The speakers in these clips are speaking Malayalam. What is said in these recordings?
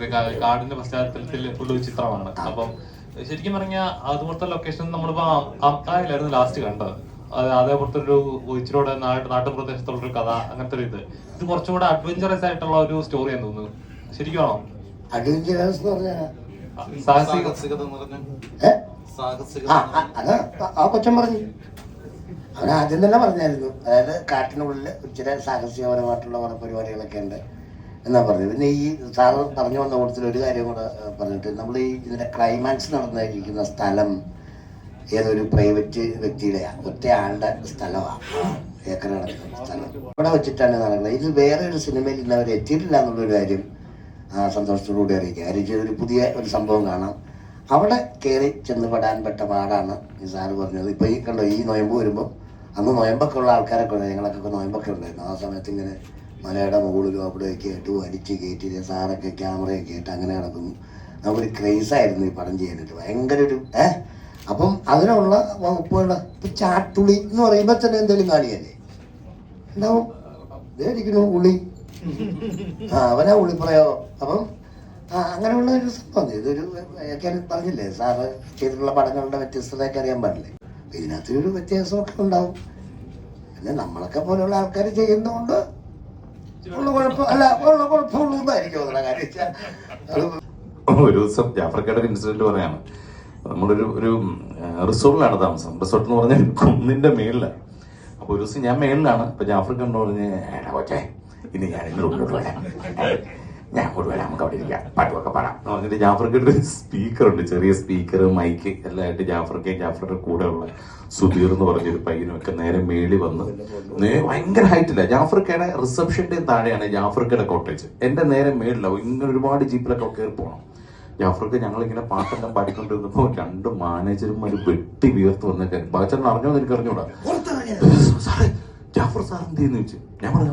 കാടിന്റെ പശ്ചാത്തലത്തിൽ ഉള്ള ഒരു ചിത്രമാണ്. അപ്പം ശരിക്കും പറഞ്ഞാൽ അതുപോലത്തെ ലൊക്കേഷൻ നമ്മളിപ്പോ അമ്പായിലായിരുന്നു ലാസ്റ്റ് കണ്ടത്? അത് അതേപോലത്തെ ഒരു ഇച്ചിരൂടെ നാട്ട് നാട്ടുപ്രദേശത്തുള്ള ഒരു കഥ അങ്ങനത്തെ ഒരു ഇത്. ഇത് കുറച്ചും കൂടെ അഡ്വഞ്ചറസ് ആയിട്ടുള്ള ഒരു സ്റ്റോറി എന്ന് തോന്നുന്നു. ശരിക്കുമാണോ അഡ്വഞ്ചറസ് ആ കൊച്ചൻ പറഞ്ഞു. അവൻ ആദ്യം തന്നെ പറഞ്ഞായിരുന്നു. അതായത് കാട്ടിനുള്ളിൽ ഇച്ചിരി സാഹസികപരമായിട്ടുള്ള കുറെ പരിപാടികളൊക്കെ ഉണ്ട്. എന്നാ പറഞ്ഞത്? പിന്നെ ഈ സാറ് പറഞ്ഞു വന്ന കൂട്ടത്തിൽ ഒരു കാര്യം കൂടെ പറഞ്ഞിട്ട് നമ്മൾ ഈ ഇതിന്റെ ക്ലൈമാക്സ് നടന്നിരിക്കുന്ന സ്ഥലം ഏതൊരു പ്രൈവറ്റ് വ്യക്തിയുടെ ഒറ്റയാളുടെ സ്ഥലമാണ് ഏക്കർ കിടക്കുന്ന സ്ഥലം. ഇവിടെ വെച്ചിട്ടാണ് നടക്കുന്നത്. ഇത് വേറെ ഒരു സിനിമയിൽ ഇന്ന് അവർ എത്തിയിട്ടില്ല എന്നുള്ളൊരു കാര്യം സന്തോഷത്തോടുകൂടി അറിയിക്കുക കാര്യം ഒരു പുതിയ ഒരു സംഭവം കാണാം. അവിടെ കയറി ചെന്ന് പെടാൻ പെട്ട പാടാണ് ഈ സാറ് പറഞ്ഞത്. ഇപ്പൊ ഈ കണ്ടോ ഈ നൊയമ്പ് വരുമ്പോൾ അന്ന് നൊയമ്പൊക്കെ ഉള്ള ആൾക്കാരൊക്കെ ഉണ്ട് ഞങ്ങളൊക്കെ നൊയമ്പൊക്കെ ഉണ്ടായിരുന്നു. ആ സമയത്ത് ഇങ്ങനെ മലയുടെ മുകളിലും അവിടെയൊക്കെ ആയിട്ട് വലിച്ച് കയറ്റി സാറൊക്കെ ക്യാമറയൊക്കെ ആയിട്ട് അങ്ങനെ നടക്കുന്നു. നമ്മളൊരു ക്രൈസായിരുന്നു ഈ പടം ചെയ്യാനായിട്ട്. ഭയങ്കര ഒരു ഏഹ് അപ്പം അതിനുള്ള വകുപ്പുകളുടെ ഇപ്പം ചാട്ടുളി എന്ന് പറയുമ്പോൾ തന്നെ എന്തെങ്കിലും കാണിയല്ലേ? ഉണ്ടാവും ഇരിക്കുന്നു ഉള്ളി ആ അവനാ ഉള്ളിപ്രയോഗം അപ്പം അങ്ങനെയുള്ള ഒരു സംഭവം. ഇതൊരു പറഞ്ഞില്ലേ സാറ് ചെയ്തിട്ടുള്ള പടങ്ങളുടെ വ്യത്യസ്തതയൊക്കെ അറിയാൻ പാടില്ലേ? ഇതിനകത്തൊരു വ്യത്യാസമൊക്കെ ഉണ്ടാവും. പിന്നെ നമ്മളൊക്കെ പോലെയുള്ള ആൾക്കാർ ചെയ്യുന്നതുകൊണ്ട് ഒരു ദിവസം ജാഫർക്കയുടെ ഒരു ഇൻസിഡന്റ് പറയാണ്. നമ്മളൊരു ഒരു റിസോർട്ടിലാണ് താമസം. റിസോർട്ട് എന്ന് പറഞ്ഞാൽ കുന്നിന്റെ മേളിലാണ് അപ്പൊ ഒരു ദിവസം ഞാൻ മേളിലാണ്. അപ്പൊ ജാഫർ എന്ന് പറഞ്ഞ് ഓക്കെ ഇനി ഞാൻ ഇങ്ങനെ ഉള്ളിലോട്ട് വരാം. ഞാൻ അങ്ങോട്ട് വരാം നമുക്ക് അവിടെ ഇരിക്കാം പാട്ടുമൊക്കെ പാടാം എന്ന് പറഞ്ഞിട്ട് ജാഫർക്ക് ഒരു സ്പീക്കർ ഉണ്ട് ചെറിയ സ്പീക്കർ മൈക്ക് എല്ലാം ആയിട്ട് ജാഫർക്ക് ജാഫറുടെ ഉള്ള സുധീർ എന്ന് പറഞ്ഞൊരു പയ്യനും ഒക്കെ നേരെ മേളി വന്ന് ഭയങ്കര ഹൈറ്റില്ല ജാഫർക്കയുടെ റിസപ്ഷന്റെ താഴെയാണ് ജാഫർക്കയുടെ കോട്ടേജ് എന്റെ നേരെ മേളിലാവും ഇങ്ങനെ ഒരുപാട് ജീപ്പിലൊക്കെ കയറി പോകണം ജാഫർക്ക് ഞങ്ങൾ ഇങ്ങനെ പാട്ടെല്ലാം പാടിക്കൊണ്ടിരുന്നപ്പോ രണ്ട് മാനേജർമാർ വെട്ടി വീർത്ത് വന്നൊക്കെ ബാച്ചറിന് അറിഞ്ഞോ എനിക്ക് അറിഞ്ഞൂടാ? ജാഫർ സാർ എന്ത് ചെയ്യുന്നു ചോദിച്ചു? ഞാൻ പറഞ്ഞു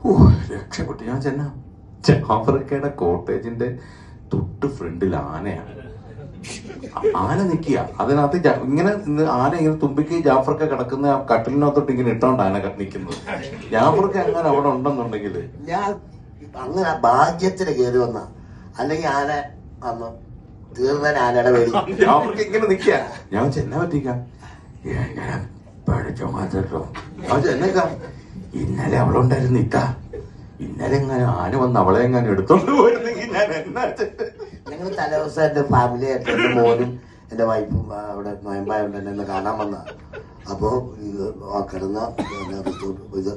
ഓ രക്ഷപ്പെട്ടു. ഞാൻ ചെന്ന ജാഫർക്കയുടെ കോട്ടേജിന്റെ തൊട്ട് ഫ്രണ്ടിൽ ആനയാണ്. ആന നിക്കുക അതിനകത്ത് ഇങ്ങനെ ആന ഇങ്ങനെ തുമ്പിക്ക് ജാഫർക്ക് കിടക്കുന്ന കട്ടിലിനകത്തോട്ട് ഇങ്ങനെ ഇട്ടോണ്ട് ആന നിൽക്കുന്നത് ജാഫർക്ക് അങ്ങനെ അവിടെ ഉണ്ടെന്നുണ്ടെങ്കിൽ ഞാൻ അങ്ങനെ ഭാഗ്യത്തിന് കയറി വന്ന അല്ലെങ്കിൽ ആന വന്നു. തീർന്ന ആനയുടെ പേടി. ജാഫർക്ക് ഇങ്ങനെ നിക്കുക ഞാൻ ചെന്ന പറ്റിക്ക എങ്ങനെ പഠിച്ചോ മാത്രോ അവൻ ചെന്നേക്ക ഇന്നലെ അവളുണ്ടായിരുന്നു നിക്ക ഇന്നലെ എങ്ങനെ ആന വന്ന് അവളെ എങ്ങനെ എടുത്തോണ്ട് പോയിരുന്നെങ്കിൽ ഞാൻ എന്നാ? ഞങ്ങൾ തലേദിവസം എന്റെ ഫാമിലി ആയിട്ട് എന്റെ മോനും എന്റെ വൈഫും അവിടെ നോയമ്പായോണ്ട് തന്നെ ഒന്ന് കാണാൻ വന്ന. അപ്പോ ഇത് ആ കിടന്ന ഇത്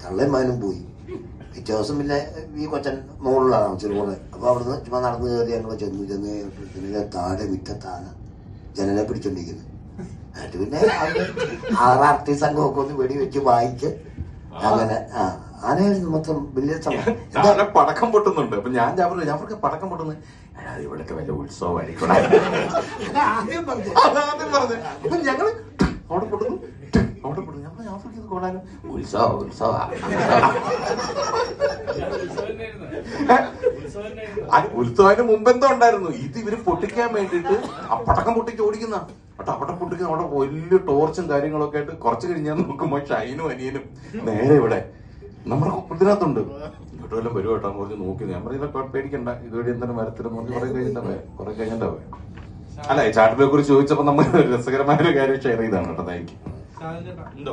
തള്ളന്മാനും പോയി. പിറ്റേ ദിവസം പിന്നെ ഈ കൊച്ചൻ മുകളിലാണ് താമസിച്ചത് മോൾ. അപ്പൊ അവിടുന്ന് ചുമ്മാ നടന്നു കയറി ഞങ്ങൾ ചെന്നു ചെന്ന് കഴിഞ്ഞപ്പോഴത്തേന് താഴെ മുറ്റത്താണ് ജനലെ പിടിച്ചോണ്ടിരിക്കുന്നത് എന്നിട്ട് പിന്നെ ആറാർത്തി ആറാർട്ടി സംഘമൊക്കെ ഒന്ന് വെടി വെച്ച് വായിച്ച് അങ്ങനെ ആ. ആനയായിരുന്നു മൊത്തം വലിയ സംഭവം പടക്കം പൊട്ടുന്നുണ്ട്. അപ്പൊ ഞാൻ ജാഫർ ജാഫർക്ക് പടക്കം പൊട്ടുന്നു ഇവിടൊക്കെ വല്ല ഉത്സവമായിരിക്കും ആദ്യം പറഞ്ഞു. അതാദ്യം പറഞ്ഞു. അപ്പൊ ഞങ്ങൾ അവിടെ പൊട്ടുന്നു. അവിടെ പൊട്ടുന്നു. ഞാൻ പറഞ്ഞു ജാഫർക്ക് ഇത് കൊള്ളാനും ഉത്സവം ഉത്സവ. ഉത്സവത്തിന് മുമ്പെന്തോ ഉണ്ടായിരുന്നു. ഇത് ഇവർ പൊട്ടിക്കാൻ വേണ്ടിട്ട് ആ പടക്കം പൊട്ടിച്ച് ഓടിക്കുന്ന. അട്ടോ അവിടെ പൊട്ടിക്കുന്ന അവിടെ വലിയ ടോർച്ചും കാര്യങ്ങളൊക്കെ ആയിട്ട് കുറച്ച് കഴിഞ്ഞാൽ നോക്കുമ്പോ ഷൈനും അനിയനും നേരെ ഇവിടെ നമ്മുടെ ഇതിനകത്തുണ്ട് ഇങ്ങോട്ട് വല്ലതും വരും കേട്ടോ പറഞ്ഞ് നോക്കി. ഞാൻ പറഞ്ഞില്ല പേടിക്കണ്ട. ഇതുവഴി എന്താണ് മരത്തിലും പറഞ്ഞ് കുറെ കഴിഞ്ഞിട്ടാ കുറെ കഴിഞ്ഞിട്ടാ പോയെ. അല്ല ചാട്ടിനെ കുറിച്ച് ചോദിച്ചപ്പോ നമ്മൾ രസകരമായ ഒരു കാര്യം ഷെയർ ചെയ്താണ് കേട്ടോ താങ്ക് യു